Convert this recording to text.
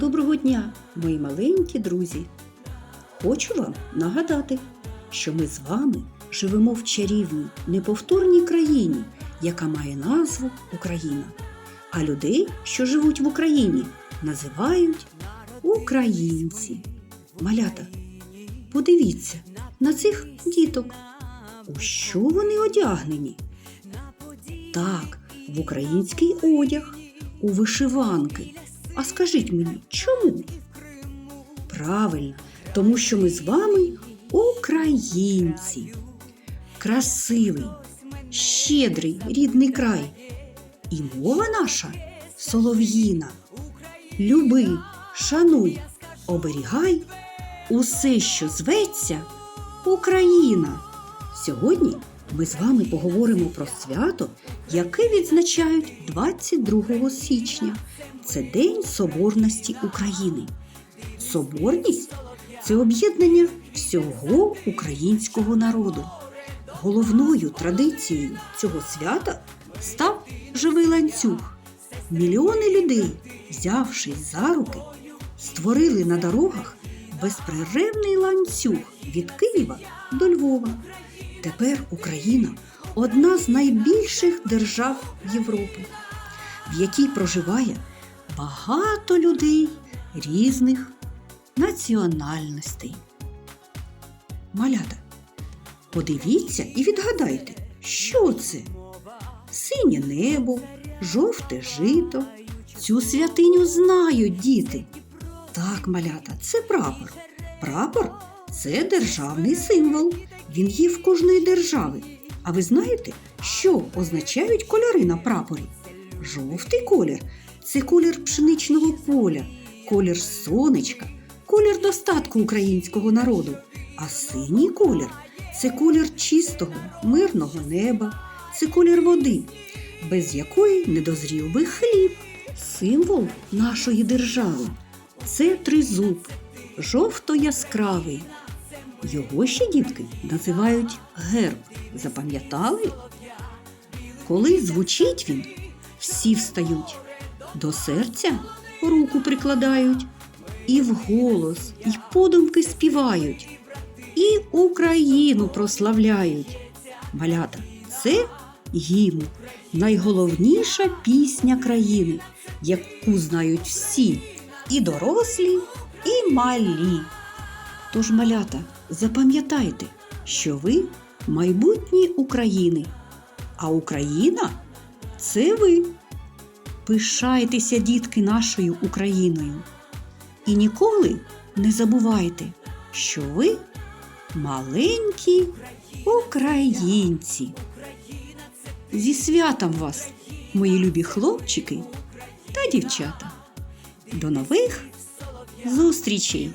Доброго дня, мої маленькі друзі! Хочу вам нагадати, що ми з вами живемо в чарівній, неповторній країні, яка має назву Україна. А людей, що живуть в Україні, називають українці. Малята, подивіться на цих діток. У що вони одягнені? Так, в український одяг, у вишиванки. А скажіть мені, чому? Правильно, тому що ми з вами українці. Красивий, щедрий рідний край. І мова наша солов'їна. Люби, шануй, оберігай усе, що зветься Україна. Сьогодні ми з вами поговоримо про свято, яке відзначають 22 січня. Це День Соборності України. Соборність це об'єднання всього українського народу. Головною традицією цього свята став живий ланцюг. Мільйони людей, взявшись за руки, створили на дорогах безперервний ланцюг від Києва до Львова. Тепер Україна одна з найбільших держав Європи, в якій проживає багато людей різних національностей. Малята, подивіться і відгадайте, що це? Синє небо, жовте жито. Цю святиню знають діти. Так, малята, це прапор. Прапор це державний символ. Він є в кожної держави. А ви знаєте, що означають кольори на прапорі? Жовтий колір це колір пшеничного поля, колір сонечка, колір достатку українського народу. А синій колір це колір чистого, мирного неба, це колір води, без якої не дозрів би хліб. Символ нашої держави це тризуб, жовто яскравий. Його ще дітки називають герб. Запам'ятали? Коли звучить він, всі встають, до серця руку прикладають, і вголос, і подумки співають, і Україну прославляють. Малята, це гімн, найголовніша пісня країни, яку знають всі, і дорослі, і малі. Тож, малята, запам'ятайте, що ви майбутні України, а Україна це ви. Пишайтеся, дітки, нашою Україною. І ніколи не забувайте, що ви маленькі українці. Зі святом вас, мої любі хлопчики та дівчата. До нових зустрічей!